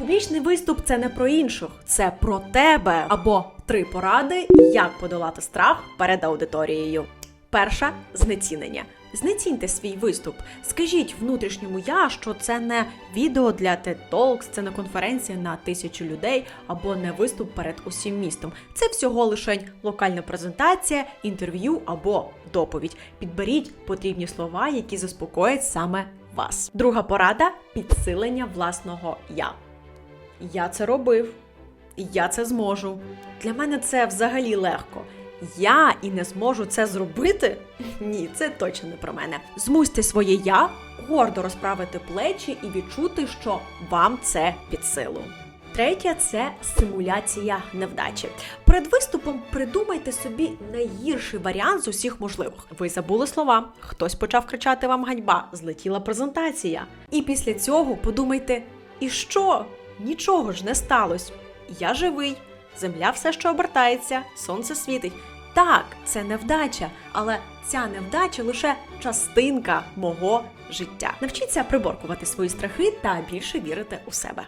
Публічний виступ це не про інших, це про тебе. Або три поради, як подолати страх перед аудиторією. Перша знецінення. Знеціньте свій виступ. Скажіть внутрішньому я, що це не відео для TED Talks, це не конференція на тисячу людей або не виступ перед усім містом. Це всього лише локальна презентація, інтерв'ю або доповідь. Підберіть потрібні слова, які заспокоять саме вас. Друга порада підсилення власного я. Я це робив. Я це зможу. Для мене це взагалі легко. Я і не зможу це зробити? Ні, це точно не про мене. Змусьте своє я гордо розправити плечі і відчути, що вам це під силу. Третє це симуляція невдачі. Перед виступом придумайте собі найгірший варіант з усіх можливих. Ви забули слова, хтось почав кричати вам ганьба, злетіла презентація. І після цього подумайте: і що? Нічого ж не сталося. Я живий, земля все ще обертається, сонце світить. Так, це невдача, але ця невдача лише частинка мого життя. Навчіться приборкувати свої страхи та більше вірити у себе.